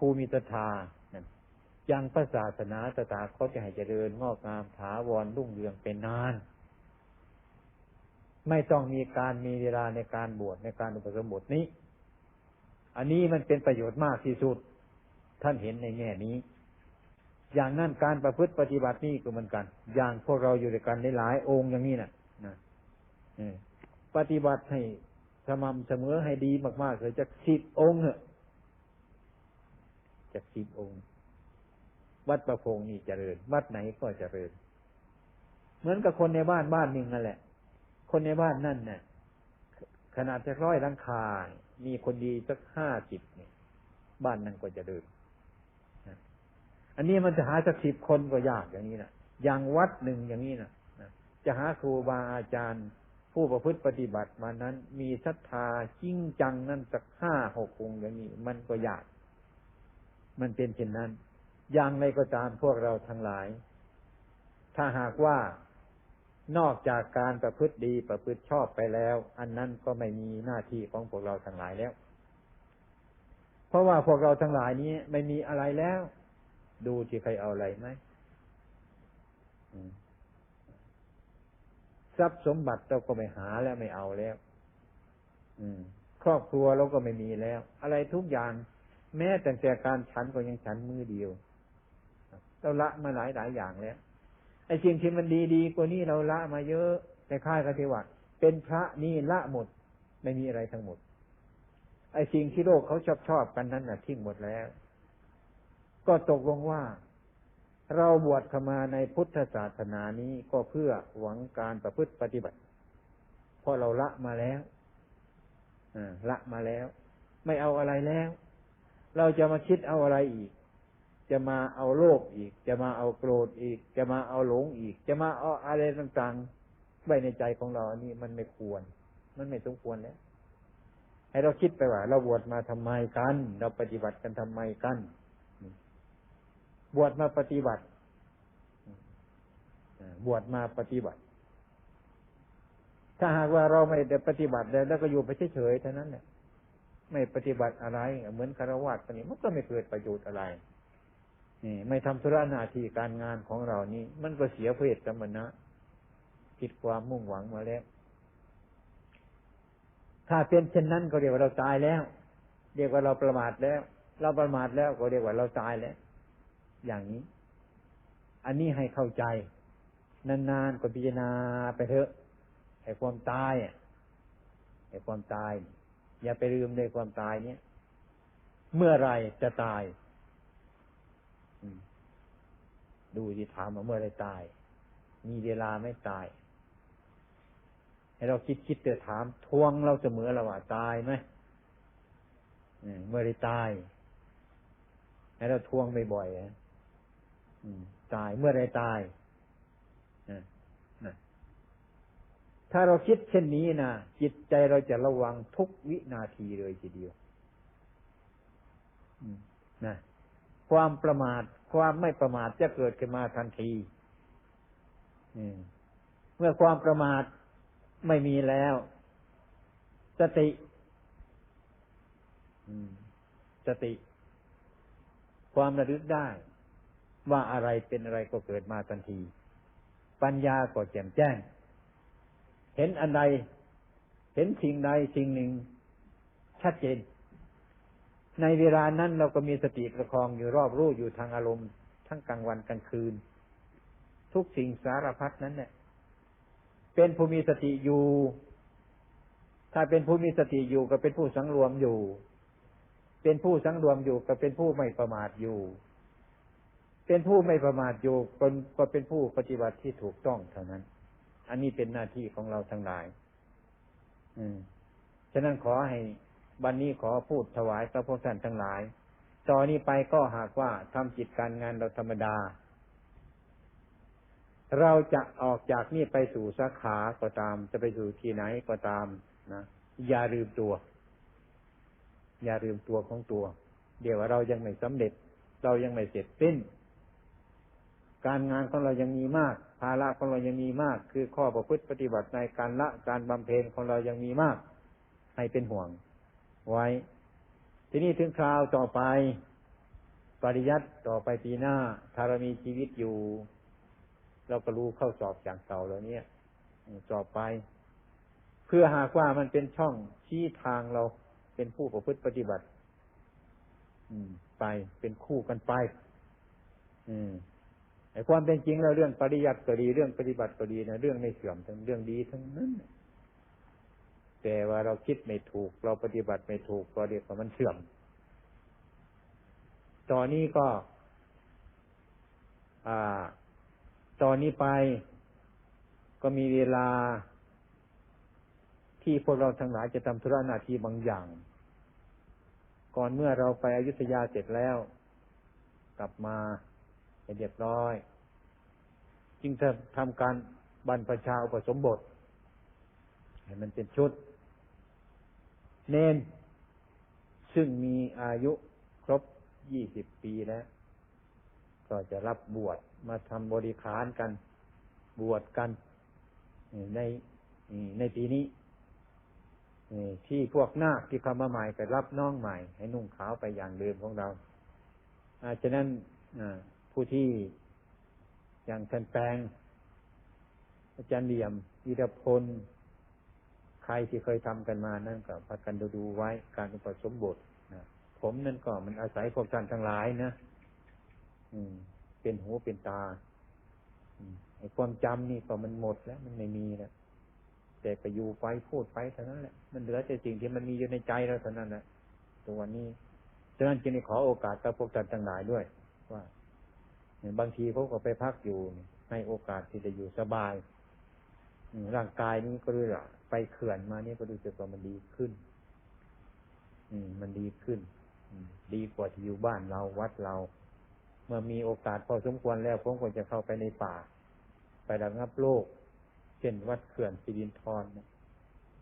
ภูมิศรัทธายังพระศาสนาสถาคตจะให้เจริญงอกงามถาวรรุ่งเรืองเป็นนาน ไม่ต้องมีการมีเวลาในการบวชในการอุปสมบทนี้ อันนี้มันเป็นประโยชน์มากที่สุด ท่านเห็นในแง่นี้ อย่างนั้นการประพฤติปฏิบัตินี่ก็เหมือนกัน อย่างพวกเราอยู่ด้วยกันหลายองค์อย่างนี้นะนะปฏิบัติให้สม่ำเสมอให้ดีมากๆเลยจะสิบองค์เหรอ จะสิบองค์ วัดประพงนี่เจริญ วัดไหนก็เจริญ เหมือนกับคนในบ้านบ้านหนึ่งนั่นแหละ คนในบ้านนั่นเนี่ยขนาดจะร้อยลังคา มีคนดีสักห้าสิบเนี่ย บ้านนั้นก็จะเดินอันนี้มันจะหาสักสิบคนก็ยากอย่างนี้นะอย่างวัดหนึ่งอย่างนี้นะจะหาครูบาอาจารย์ ผู้ประพฤติปฏิบัติมานั้น มีศรัทธาจริงจังนั่นสักห้าหกองอย่างนี้ มันก็ยาก มันเป็นเช่นนั้น อย่างไรก็ตามพวกเราทั้งหลาย ถ้าหากว่านอกจากการประพฤติดีประพฤติชอบไปแล้ว อันนั้นก็ไม่มีหน้าที่ของพวกเราทั้งหลายแล้ว เพราะว่าพวกเราทั้งหลายนี้ไม่มีอะไรแล้ว ดูที่ใครเอาอะไรไหมทรัพย์สมบัติเราก็ไม่หาแล้วไม่เอาแล้ว อืม ครอบครัวเราก็ไม่มีแล้ว อะไรทุกอย่าง แม้แต่แต่การฉันก็ยังฉันมือเดียวเราละมาหลายหลายอย่างแล้วไอ้สิ่งที่มันดีดีกว่านี้เราละมาเยอะ แต่ค่ายกติวัตเป็นพระนี่ละหมด ไม่มีอะไรทั้งหมด ไอ้สิ่งที่โลกเขาชอบชอบกันนั้นน่ะทิ้งหมดแล้ว ก็ตกลงว่า เราบวชเข้ามาในพุทธศาสนานี้ก็เพื่อหวังการประพฤติปฏิบัติเพราะเราละมาแล้วละมาแล้ว ไม่เอาอะไรแล้ว เราจะมาคิดเอาอะไรอีก จะมาเอาโลภอีก จะมาเอาโกรธอีก จะมาเอาหลงอีก จะมาเอาอะไรต่างๆไว้ในใจของเราอันี่มันไม่ควร มันไม่สมควรแล้วให้เราคิดไปว่า เราบวชมาทำไมกัน เราปฏิบัติกันทำไมกัน บวชมาปฏิบัติบวชมาปฏิบัติ ถ้าหากว่าเราไม่ได้ปฏิบัติแล้วก็อยู่ไปเฉยๆเท่านั้นเนี่ย ไม่ปฏิบัติอะไร เหมือนคารวะตอนนี้มันก็ไม่เกิดประโยชน์อะไร นี่ ไม่ทำธุระหน้าที่การงานของเรานี่ มันก็เสียเพศสมณะผิดความมุ่งหวังมาแล้ว ถ้าเป็นเช่นนั้นก็เรียกว่าเราตายแล้ว เรียกว่าเราประมาทแล้ว เราประมาทแล้วก็เรียกว่าเราตายแล้ว อย่างนี้ อันนี้ให้เข้าใจ นานๆก็พิจารณาไปเถอะไอ้ความตายไอ้ความตาย อย่าไปลืมในความตายเนี้ยเมื่อไรจะตายดูที่ถามมาเมื่อไรตาย มีเวลาไม่ตาย ให้เราคิดคิดแต่ถาม ทวงเราเสมอเราว่าตายไหมเมื่อไรตาย ให้เราทวงบ่อยๆตายเมื่อไรตาย ถ้าเราคิดเช่นนี้นะจิตใจเราจะระวังทุกวินาทีเลยทีเดียวนะความประมาท ความไม่ประมาทจะเกิดขึ้นมาทันทีเมื่อความประมาทไม่มีแล้ว สติสติ ความระลึกได้ ว่าอะไรเป็นอะไรก็เกิดมาทันที ปัญญาก็แจ่มแจ้ง ห็นอันใด เห็นสิ่งใดสิ่งหนึ่ง ชัดเจน ในเวลานั้นเราก็มีสติประคองอยู่รอบรู้อยู่ทางอารมณ์ ทั้งกลางวันกลางคืน ทุกสิ่งสารพัดนั้นเนี่ยเป็นผู้มีสติอยู่ ถ้าเป็นผู้มีสติอยู่ก็เป็นผู้สังรวมอยู่ เป็นผู้สังรวมอยู่ก็เป็นผู้ไม่ประมาทอยู่ เป็นผู้ไม่ประมาทอยู่ก็เป็นผู้ปฏิบัติที่ถูกต้องเท่านั้น อันนี้เป็นหน้าที่ของเราทั้งหลาย อืม ฉะนั้นขอให้วันนี้ขอพูดถวายพระพุทธท่านทั้งหลายต่อนนี้ไปก็หากว่าทำจิตการงานเราธรรมดา เราจะออกจากนี่ไปสู่สาขาก็ตาม จะไปสู่ที่ไหนก็ตามนะอย่าลืมตัว อย่าลืมตัวของตัว เดี๋ยวเรายังไม่สำเร็จ เรายังไม่เสร็จสิ้น การงานของเรายังมีมาก ภาระของเรายังมีมาก คือข้อประพฤติปฏิบัติในการละการบำเพ็ญของเรายังมีมาก ให้เป็นห่วง ไว้ ทีนี้ถึงคราวต่อไปปริยัติต่อไปปีหน้าถ้าเรามีชีวิตอยู่ เราก็รู้เข้าสอบจากเก่าแล้วเนี่ยสอบไป เพื่อหากว่ามันเป็นช่องชี้ทางเราเป็นผู้ประพฤติปฏิบัติ อืม ไปเป็นคู่กันไป อืม ไอ้ความเป็นจริงแล้วเรื่องปริยัติก็ดีเรื่องปฏิบัติก็ดีนะเรื่องไม่เสื่อมทั้งเรื่องดีทั้งนั้นแต่ว่าเราคิดไม่ถูก เราปฏิบัติไม่ถูกก็เรียกว่ามันเสื่อมตอนนี้ก็อ่าตอนนี้ไปก็มีเวลา ที่พวกเราทั้งหลายจะทำธุระหน้าที่บางอย่าง ก่อนเมื่อเราไปอยุธยาเสร็จแล้ว กลับมา ให้เรียบร้อย จึงจะทำการบรรพชาอุปสมบทให้มันเป็นชุด เน้นซึ่งมีอายุครบยี่สิบปีแล้ว ก็จะรับบวชมาทำบริขารกัน บวชกันในในปีนี้ที่พวกนาคที่เข้ามาใหม่ก็รับน้องใหม่ ให้นุ่งขาวไปอย่างเดิมของเราอาฉะนั้น ผู้ที่อย่างท่านแปลงอาจารย์เหลี่ยมวิรพล ใครที่เคยทำกันมานั่นก็พักกันดูดูไว้การอุปสมบทนะผมนั่นก็มันอาศัยพวกท่านทั้งหลายนะอืม เป็นหูเป็นตาไอ้ความจำนี่ก็มันหมดแล้ว มันไม่มีแล้วแต่ไปอยู่ไปพูดไปเท่านั้นแหละมันเหลือแต่สิ่งที่มันมีอยู่ในใจเราเท่านั้นแหละตัวนี้ฉะนั้นจึงขอโอกาสกับพวกท่านทั้งหลายด้วย ว่า บางทีเขาก็ไปพักอยู่ให้โอกาสที่จะอยู่สบายร่างกายนี้ก็รู้ละไปเขื่อนมานี่ก็ดูจะว่ามันดีขึ้น อืม มันดีขึ้นดีกว่าที่อยู่บ้านเราวัดเรา เมื่อมีโอกาสพอสมควรแล้วผมก็จะเข้าไปในป่า ไประงับโลก เช่นวัดเขื่อนสิรินทร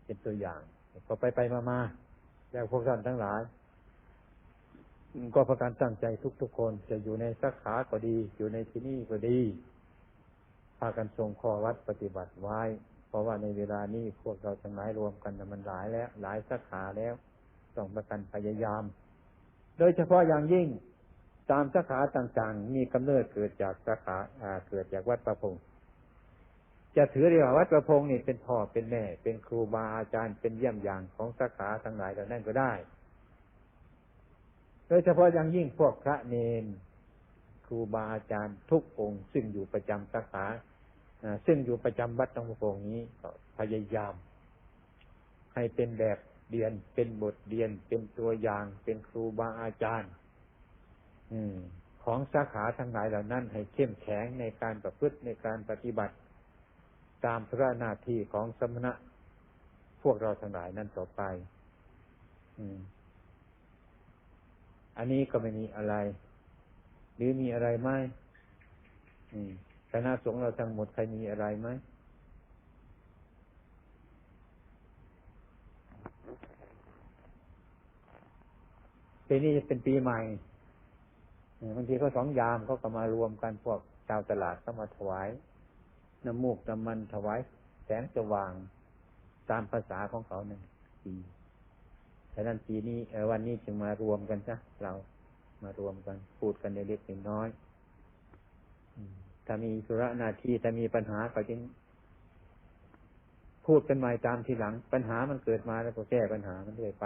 เป็นตัวอย่างพอไปไปมามาแล้วพวกท่านทั้งหลาย ก็ประการตั้งใจทุกๆคน จะอยู่ในสาขาก็ดี อยู่ในที่นี่ก็ดี พากันทรงข้อวัดปฏิบัติไว้ เพราะว่าในเวลานี้พวกเราทั้งหลายรวมกันมันหลายแล้ว หลายสาขาแล้วต้องประกันพยายาม โดยเฉพาะอย่างยิ่งตามสาขาต่างๆ มีกำเนิดเกิดจากสาขาเกิดจากวัดประพงศ์จะถือเรียกว่าวัดประพงศ์นี่เป็นพ่อเป็นแม่ เป็นครูบาอาจารย์เป็นเยี่ยมอย่างของสาขาทั้งหลายเหล่านั้นก็ได้ โดยเฉพาะอย่างยิ่งพวกพระเนนครูบาอาจารย์ทุกองค์ซึ่งอยู่ประจำสาขาซึ่งอยู่ประจำวัดตองพงนี้ก็พยายาม ให้เป็นแบบเรียนเป็นบทเรียนเป็นตัวอย่างเป็นครูบาอาจารย์ของสาขาทั้งหลายเหล่านั้น ให้เข้มแข็งในการประพฤติในการปฏิบัติ ตามพระหน้าที่ของสมณะ พวกเราทั้งหลายนั้นต่อไป อันนี้ก็ไม่มีอะไร หรือมีอะไรไหมคณะสงฆ์เราทั้งหมดใครมีอะไรไหมปีนี้จะเป็นปีใหม่บางทีเขาสองยามเขาก็มารวมกันพวกชาวตลาดเข้ามาถวาย น้ำมูกน้ำมันถวายแสงสว่าง ตามภาษาของเขาหนึ่งปี ฉะนั้นปีนี้วันนี้จึงมารวมกันซะเรามารวมกันพูดกันเล็กๆน้อยถ้ามีสุรนาทีถ้ามีปัญหาก็จึงพูดกันใหม่ตามทีหลัง ปัญหามันเกิดมาแล้วก็แก้ปัญหามันเรื่อยไป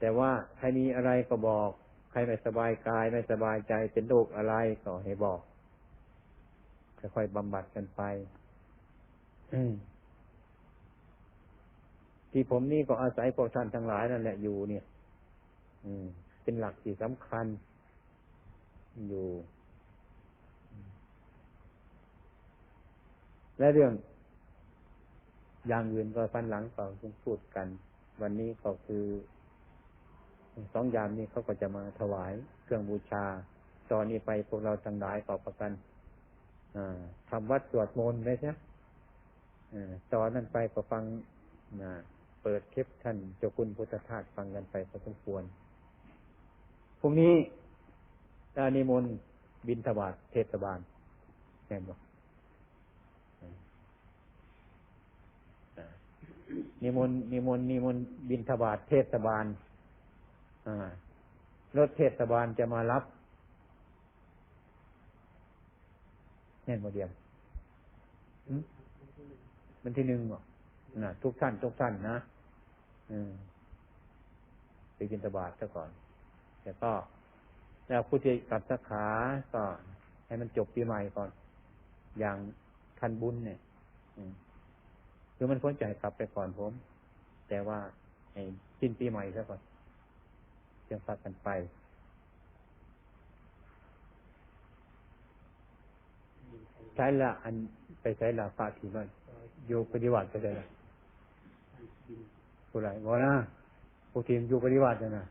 แต่ว่าใครมีอะไรก็บอก ใครไม่สบายกายไม่สบายใจเป็นโรคอะไรก็ให้บอกค่อยๆบำบัดกันไป ที่ผมนี่ก็อาศัยพวกท่านทั้งหลายนั่นแหละอยู่เนี่ย อืม เป็นหลักที่สำคัญ อยู่ และเรื่อง อย่างอื่นก็ฟันหลังต่อคุณพูดกัน วันนี้ก็คือสองยามนี้เขาก็จะมาถวายเครื่องบูชา ตอนนี้ไปพวกเราทั้งหลายต่อประกันทำวัดสวดมนต์ได้ใช่ ตอนนั้นไปก็ฟังนะเปิดคลิปท่านเจ้าคุณพุทธทาสฟังกันไปพอสมควรพรุ่งนี้ตานิมนต์บินทบาทเทศบาลแน่นบอกนิมนต์นิมนต์นิมนต์บินทบาทเทศบาลรถเทศบาลจะมารับเน่นโมเดียม อันที่หนึ่งเหรอนะทุกท่านทุกท่านนะอืมไปบินทบาทซะก่อนแต่ก็ แล้วผู้ที่กลับสาขาก็ให้มันจบปีใหม่ก่อน อย่างทันบุญเนี่ยอืมคือมันพ้นใจกลับไปก่อนผม แต่ว่าให้สิ้นปีใหม่ซะก่อนจึงพากันไปใช้ละอันไปใช้ละฟาทีมัน อยู่ปฏิวัติไปเลยผู้ไรบอกนะผู้ทีมอยู่ปฏิวัตินะ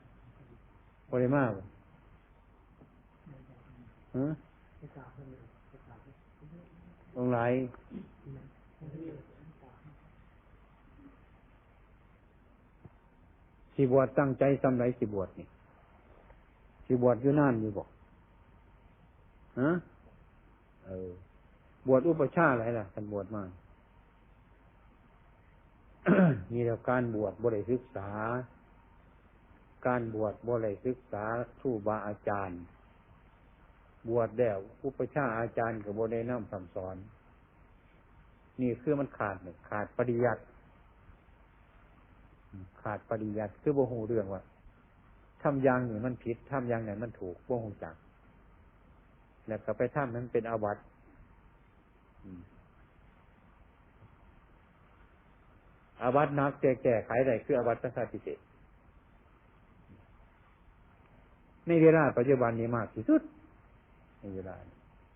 บริมาบ่ฮะตรงไหนสิบวชตั้งใจสำไรสิบวชนี่สิบวชอยู่นานอยู่บอกฮะเออบวชอุปชาอะไรล่ะกันบวชมา มีแต่การบวชบริศึกษา การบวชบริศึกษาครูบาอาจารย์ บวชแล้วอุปชาอาจารย์กับบได้นำสั่งสอน นี่คือมันขาดเนี่ยขาดปริยัติขาดปริยัติคือโบหูเรื่องว่าทำอย่างหนึ่งมันผิดทำอย่างไหนมันถูกโบหูจัก แล้วก็ไปทำนั้นเป็นอาวัต อาวัตนักแก่แก้ไขได้คืออาวัตสังฆาติเศษในเวลาปัจจุบันนี้มากที่สุดในเวลา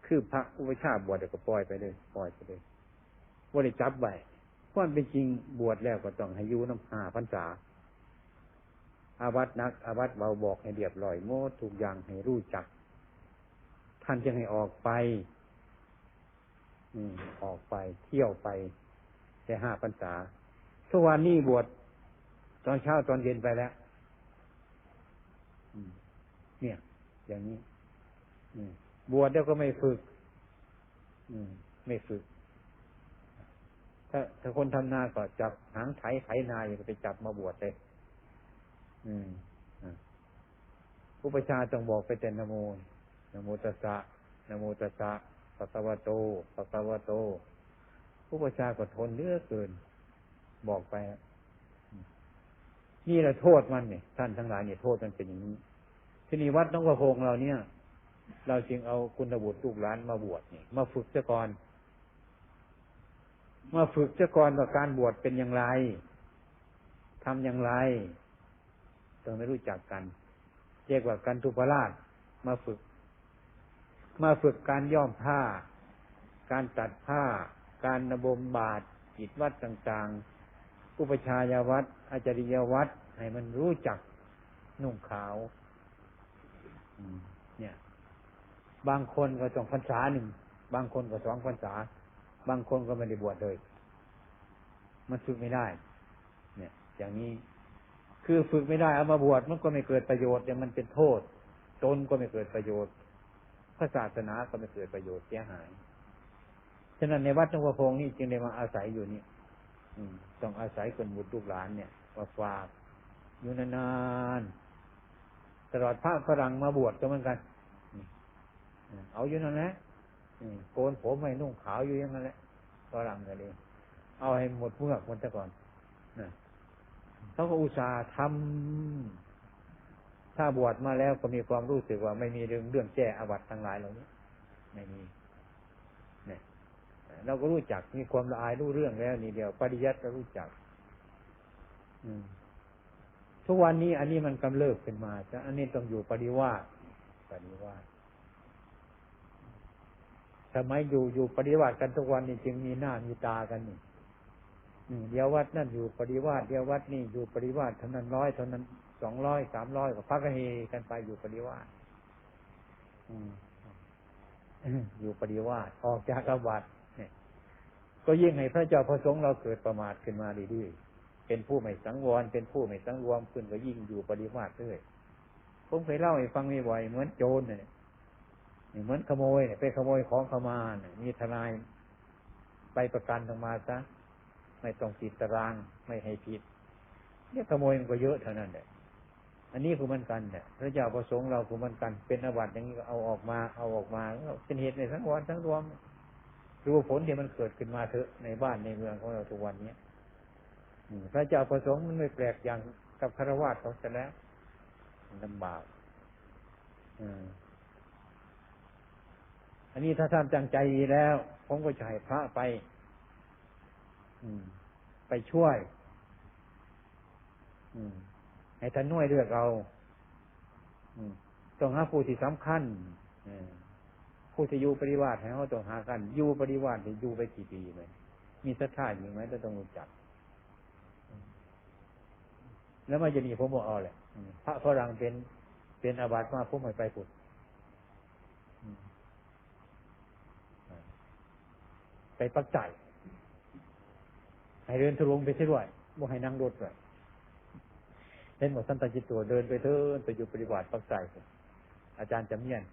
คือพระอุปชาบวชเดี๋ยวก็ปล่อยไปเลยปล่อยไปเลยว่าได้จับไว้ความเป็นจริงบวชแล้วก็ต้องให้ยุน้ำหาพรรษา อาวัตนัก อาวัตเบาบอกให้เรียบร้อยโมดทุกอย่างให้รู้จัก ท่านจึงให้ออกไปออกไปเที่ยวไปแค่ห้าพรรษา ทุกวันนี้บวชตอนเช้าตอนเย็นไปแล้วเนี่ย อย่างนี้บวชแล้วก็ไม่ฝึกไม่ฝึก ถ้าถ้าคนทำนาก็จับหางไถไถนาอย่าไปจับมาบวชเลยผู้ประชาต้องบอกไปแต่นโมนโมตัสสะนโมตัสสะปัสวะโตปัสวะโต ผู้ประชาก็ทนเลือเกิน บอกไปนี่แหละโทษมันเนี่ยท่านทั้งหลายเนี่ยโทษมันเป็นอย่างนี้ที่นี่วัดน้องกระพงเราเนี่ย เราจึงเอาคุณบุตรลูกหลานมาบวชเนี่ยมาฝึกเจ้าก่อนมาฝึกเจ้าก่อนว่าการบวชเป็นอย่างไรทำอย่างไรต้องไม่รู้จักกันเรียกว่าการทุพราชมาฝึก มาฝึกการย่อมผ้า การตัดผ้า การนบมบาทจิตวัดต่าง ๆ อุปชายวัดอาจริยวัดให้มันรู้จักนุ่งขาวเนี่ย บางคนก็ต้องพรรษาหนึ่ง บางคนก็สองพรรษา บางคนก็ไม่ได้บวชเลย มันฝึกไม่ได้ เนี่ย อย่างนี้ คือฝึกไม่ได้เอามาบวชมันก็ไม่เกิดประโยชน์อย่างมันเป็นโทษ ตนก็ไม่เกิดประโยชน์ระศาสนาก็ไม่เกิดประโยชน์เสียหาย ฉะนั้นในวัดหลวงพ่อพงนี่จึงได้มาอาศัยอยู่นี่ ต้องอาศัยคนบุตรลูกหลานเนี่ยมาฝากอยู่นานๆตลอดพระฝรั่งมาบวชก็เหมือนกันเอาอยู่นั่นแหละโกนผมให้นุ่งขาวอยู่อย่างนั้นแหละฝรั่งก็เลยเอาให้หมดเมื่อกหมดซะก่อนเขาก็อุตส่าห์ทำถ้าบวชมาแล้วก็มีความรู้สึกว่าไม่มีเรื่องเรื่องแก้อวัตทั้งหลายเหล่านี้ไม่มี เราก็รู้จัก มีความละอายรู้เรื่องแล้วนี่เดียว ปริยัติก็รู้จัก อืมทุกวันนี้อันนี้มันกำเริบขึ้นมาจะอันนี้ต้องอยู่ปริวาสปริวาสทำไมอยู่อยู่ปฏิวัติกันทุกวันนี้จึงมีหน้ามีตากันนี่เดียววัดนั่นอยู่ปฏิวัติเดียววัดนี่อยู่ปฏิวัติเท่านั้นร้อยเท่านั้นสองร้อยสามร้อยก็พักกันเฮกันไปอยู่ปริวาสอยู่ปริวาสออกจากอวัต ก็ยิ่งให้พระเจ้าพระสงฆ์เราเกิดประมาทขึ้นมาดีๆเป็นผู้ไม่สังวร เป็นผู้ไม่สังรวรขึ้นก็ยิ่งอยู่ปริวาสด้วยผมเคยเล่าให้ฟังบ่อยเหมือนโจรเนี่ยเหมือนขโมยเนี่ยไปขโมยของเขามาเนี่ยมีทนายไปประกันออกมาซะไม่ต้องติดตารางไม่ให้ผิดเนี่ยขโมยมันก็เยอะเท่านั้นแหละอันนี้คือมันกันเนี่ยพระเจ้าประสงค์เราคือมันกัน เป็นอาบัติอย่างนี้ก็เอาออกมาเอาออกมาเป็นเหตุในทั้งวันทั้งรวม ดูผลที่มันเกิดขึ้นมาเถอะในบ้านในเมืองของเราทุกวันเนี้ยพระเจ้าประสงค์มันไม่แปลกอย่างกับคารวะเขาจะแล้วลำบากอันนี้ถ้าท่านจังใจดีแล้ว ผมก็จะให้พระไปไปช่วยให้ท่านน่วยเลือกเอาต้องหาผู้ที่สำคัญ ผู้ที่อยู่ปริวาสให้เขาต้องหากันอยู่ปริวาสอยู่ไปกี่ปีไหมมีศรัทธาอยู่ไหมต้องรู้จัก แล้วมาจะมีผมบอกเอาแหละพระฝรั่งเป็นเป็นอาบัติมาผมไม่ไปพุดอืมไปปักใจให้เดินทะลวงไปเสียด้วยบ่ให้นั่งรถด้วยเห็นหมดสันตจิตตัวเดินไปเถินไปอยู่ปฏิบัติปักใจอาจารย์จำเนียน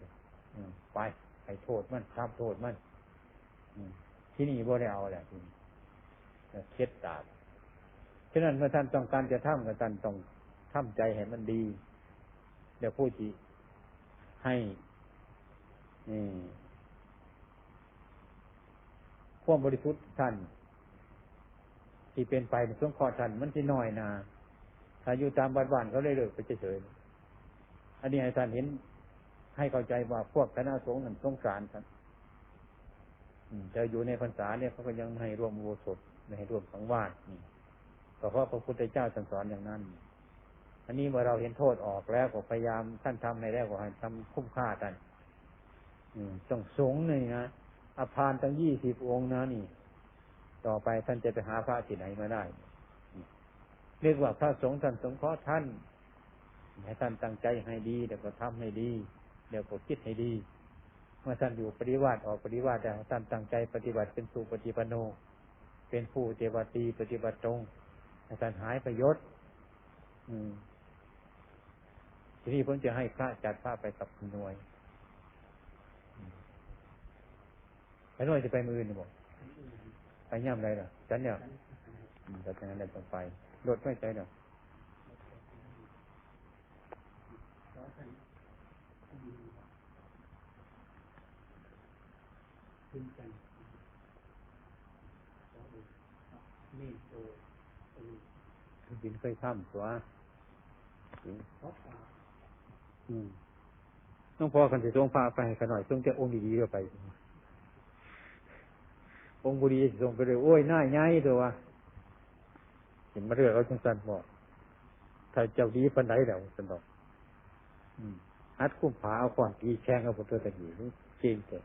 ไป ให้โทษมันทำโทษมันที่นี่บ่ได้เอาแหละทีนี้เคล็ดตาบฉะนั้นเมื่อท่านต้องการจะทำกับท่านต้องทำใจให้มันดี เดี๋ยวพูดทีให้ความบริสุทธิ์ท่าน ที่เป็นไปในช่วงคอท่านมันที่น้อยนาถ้าอยู่ตามบ้านบ้านเขาเลยเลิกไปเฉยๆอันนี้ให้ท่านเห็น ให้เข้าใจว่าพวกคณะสงฆ์นั้นสงสารท่านจะอยู่ในพรรษาเนี่ยเขาก็ยังไม่ให้ร่วมโวสดไม่ให้ร่วมสังวาสนี่ก็เพราะพระพุทธเจ้าท่านสอนอย่างนั้น อันนี้เมื่อเราเห็นโทษออกแล้วก็พยายามท่านทำในแล้ก็ให้ทำคุ้มค่าท่านอืมต้องสงฆ์นี่นะอาพานตั้งยี่สิบองค์นะนี่ ต่อไปท่านจะไปหาพระที่ไหนมาได้ เรียกว่าพระสงฆ์ท่านสงเคราะห์ท่านให้ท่านตั้งใจให้ดีเดี๋ยวก็ทำให้ดี เดี๋ยวก็คิดให้ดี เมื่อท่านอยู่ปฏิวัติออกปฏิวัติแล้วท่านตั้งใจปฏิบัติเป็นสุปฏิปันโน เป็นผู้เจวตีปฏิบัติตรงท่านหายประโยชน์ทีนี้ผมจะให้พระจัดพระไปกับหน่วยไปหน่วยจะไปมือนี่บอกไปย่ำไรเหรอฉันเนี่ยแต่ฉะนั้นต้องไปรถไม่ใจเหรอ ขึ้นกันนี่โตตรงบินเคยข้ามตัวอืมต้องพอกันจะทรงพาไปกันหน่อยทรงจะองค์ดีๆก็ไป องค์บุรีทรงไปเลยโอ้ยหน้าง่ายตัวเห็นมาเรื่องเขาจังสันบอกถ้าเจ้าดีปันไดแล้วสันบอกอืมฮัดคุ้มผาเอาขวานตีแช่งเอาพุทธตะกี้เก่งเก่ง